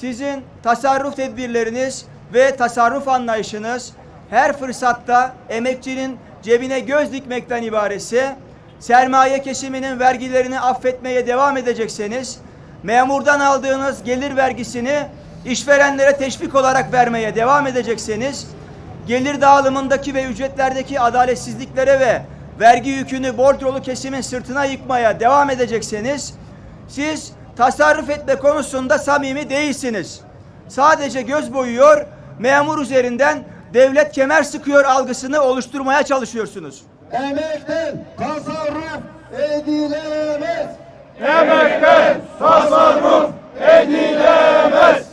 Sizin tasarruf tedbirleriniz ve tasarruf anlayışınız her fırsatta emekçinin cebine göz dikmekten ibaretse, sermaye kesiminin vergilerini affetmeye devam edecekseniz, memurdan aldığınız gelir vergisini işverenlere teşvik olarak vermeye devam edecekseniz, gelir dağılımındaki ve ücretlerdeki adaletsizliklere ve vergi yükünü bordrolu kesimin sırtına yıkmaya devam edecekseniz, siz tasarruf etme konusunda samimi değilsiniz. Sadece göz boyuyor, memur üzerinden devlet kemer sıkıyor algısını oluşturmaya çalışıyorsunuz. Emekten tasarruf edilemez. Emekten tasarruf edilemez.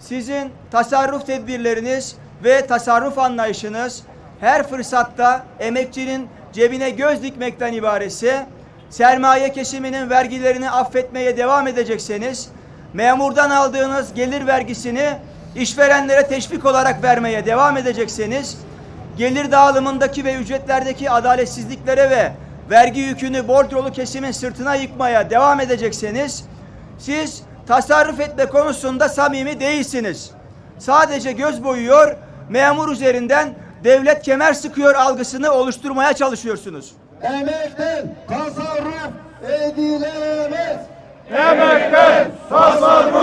Sizin tasarruf tedbirleriniz ve tasarruf anlayışınız her fırsatta emekçinin cebine göz dikmekten ibaretse, sermaye kesiminin vergilerini affetmeye devam edecekseniz, memurdan aldığınız gelir vergisini işverenlere teşvik olarak vermeye devam edecekseniz, gelir dağılımındaki ve ücretlerdeki adaletsizliklere ve vergi yükünü bordrolu kesimin sırtına yıkmaya devam edecekseniz, siz tasarruf etme konusunda samimi değilsiniz. Sadece göz boyuyor, memur üzerinden devlet kemer sıkıyor algısını oluşturmaya çalışıyorsunuz. Emekten edilemez. Emekten tasarruf!